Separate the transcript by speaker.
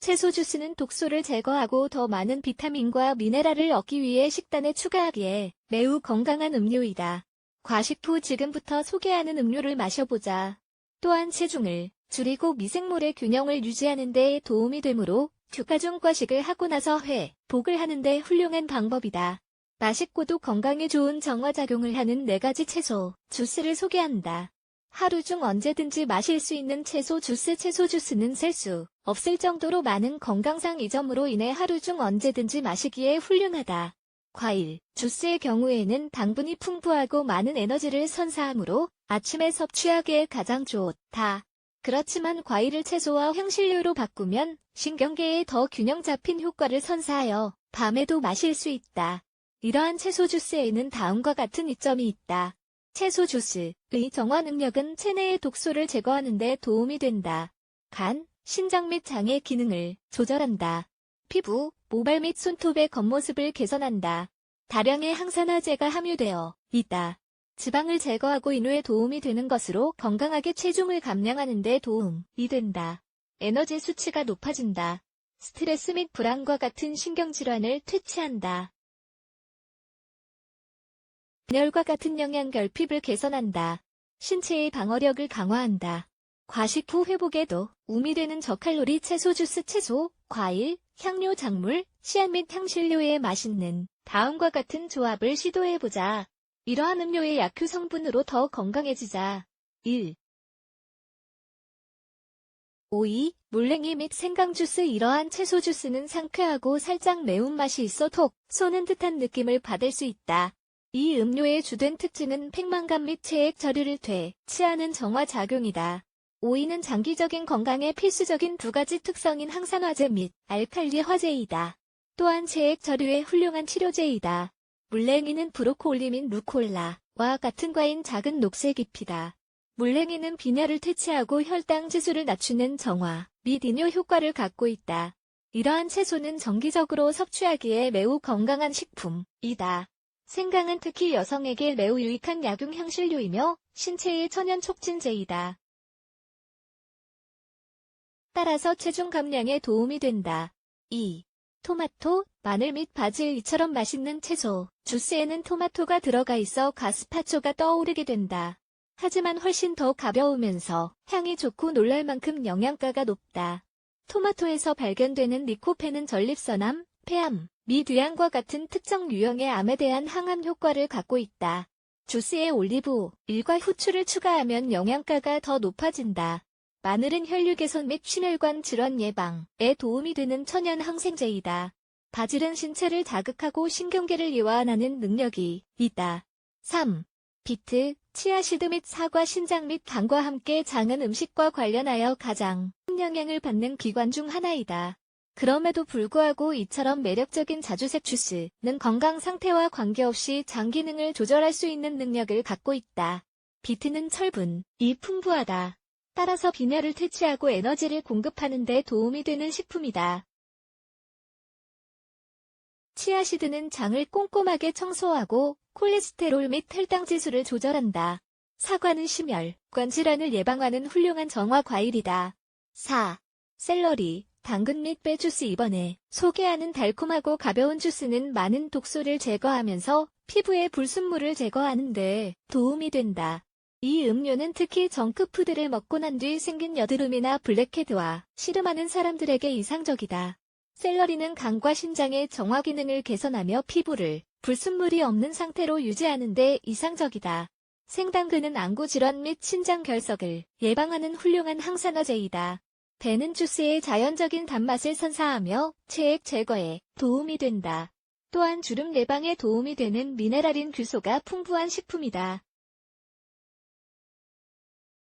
Speaker 1: 채소 주스는 독소를 제거하고 더 많은 비타민과 미네랄을 얻기 위해 식단에 추가하기에 매우 건강한 음료이다. 과식 후 지금부터 소개하는 음료를 마셔보자. 또한 체중을 줄이고 미생물의 균형을 유지하는 데 도움이 되므로 휴가 중 과식을 하고 나서 회, 복을 하는 데 훌륭한 방법이다. 맛있고도 건강에 좋은 정화작용을 하는 4가지 채소, 주스를 소개한다. 하루 중 언제든지 마실 수 있는 채소 주스 채소 주스는 셀 수 없을 정도로 많은 건강상 이점으로 인해 하루 중 언제든지 마시기에 훌륭하다. 과일, 주스의 경우에는 당분이 풍부하고 많은 에너지를 선사하므로 아침에 섭취하기에 가장 좋다. 그렇지만 과일을 채소와 향신료로 바꾸면 신경계에 더 균형 잡힌 효과를 선사하여 밤에도 마실 수 있다. 이러한 채소 주스에는 다음과 같은 이점이 있다. 채소 주스의 정화 능력은 체내의 독소를 제거하는 데 도움이 된다. 간, 신장 및 장의 기능을 조절한다. 피부, 모발 및 손톱의 겉모습을 개선한다. 다량의 항산화제가 함유되어 있다. 지방을 제거하고 인후에 도움이 되는 것으로 건강하게 체중을 감량하는 데 도움이 된다. 에너지 수치가 높아진다. 스트레스 및 불안과 같은 신경질환을 퇴치한다. 혈과 같은 영양 결핍을 개선한다. 신체의 방어력을 강화한다. 과식 후 회복에도 우미 되는 저칼로리 채소 주스 채소, 과일, 향료 작물, 씨앗 및 향신료의 맛있는 다음과 같은 조합을 시도해보자. 이러한 음료의 약효 성분으로 더 건강해지자. 1. 오이, 물냉이 및 생강 주스 이러한 채소 주스는 상쾌하고 살짝 매운맛이 있어 톡 쏘는 듯한 느낌을 받을 수 있다. 이 음료의 주된 특징은 팽만감 및 체액 저류를 퇴치하는 정화 작용이다. 오이는 장기적인 건강에 필수적인 두 가지 특성인 항산화제 및 알칼리 화제이다. 또한 체액 저류의 훌륭한 치료제이다. 물냉이는 브로콜리 및 루콜라와 같은 과인 작은 녹색 잎이다. 물냉이는 빈혈을 퇴치하고 혈당 지수를 낮추는 정화 및 이뇨 효과를 갖고 있다. 이러한 채소는 정기적으로 섭취하기에 매우 건강한 식품이다. 생강은 특히 여성에게 매우 유익한 약용 향신료이며 신체의 천연 촉진제이다. 따라서 체중 감량에 도움이 된다. 2. 토마토, 마늘 및 바질 이처럼 맛있는 채소, 주스에는 토마토가 들어가 있어 가스파초가 떠오르게 된다. 하지만 훨씬 더 가벼우면서 향이 좋고 놀랄 만큼 영양가가 높다. 토마토에서 발견되는 리코펜은 전립선암, 폐암, 미두양과 같은 특정 유형의 암에 대한 항암 효과를 갖고 있다. 주스에 올리브, 일과 후추를 추가하면 영양가가 더 높아진다. 마늘은 혈류 개선 및 심혈관 질환 예방에 도움이 되는 천연 항생제이다. 바질은 신체를 자극하고 신경계를 이완하는 능력이 있다. 3. 비트, 치아시드 및 사과 신장 및 당과 함께 장은 음식과 관련하여 가장 큰 영향을 받는 기관 중 하나이다. 그럼에도 불구하고 이처럼 매력적인 자주색 주스는 건강 상태와 관계없이 장 기능을 조절할 수 있는 능력을 갖고 있다. 비트는 철분이 풍부하다. 따라서 빈혈을 퇴치하고 에너지를 공급하는 데 도움이 되는 식품이다. 치아시드는 장을 꼼꼼하게 청소하고 콜레스테롤 및 혈당 지수를 조절한다. 사과는 심혈 관 질환을 예방하는 훌륭한 정화 과일이다. 4. 샐러리, 당근 및 빼 주스 이번에 소개하는 달콤하고 가벼운 주스는 많은 독소를 제거하면서 피부의 불순물을 제거하는 데 도움이 된다. 이 음료는 특히 정크푸드를 먹고 난 뒤 생긴 여드름이나 블랙헤드와 씨름하는 사람들에게 이상적이다. 샐러리는 간과 신장의 정화 기능을 개선하며 피부를 불순물이 없는 상태로 유지하는 데 이상적이다. 생당근은 안구 질환 및 신장 결석을 예방하는 훌륭한 항산화제이다. 배는 주스의 자연적인 단맛을 선사하며 체액 제거에 도움이 된다. 또한 주름 예방에 도움이 되는 미네랄인 규소가 풍부한 식품이다.